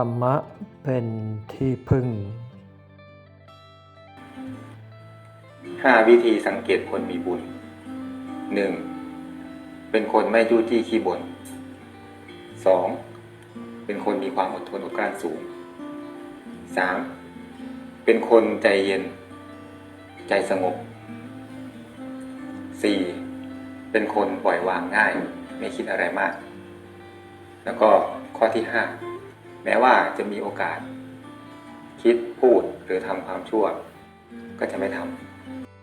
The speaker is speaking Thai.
ธรรมะเป็นที่พึ่งห้าวิธีสังเกตคนมีบุญหนึ่งเป็นคนไม่จู้จี้ขี้บ่นสองเป็นคนมีความอดทนอดกลั้นสูงสามเป็นคนใจเย็น ใจสงบสี่เป็นคนปล่อยวางง่าย ไม่คิดอะไรมาก แล้วก็ข้อที่ห้า แม้ว่าจะมีโอกาส คิดพูดหรือทำความชั่ว ก็จะไม่ทำ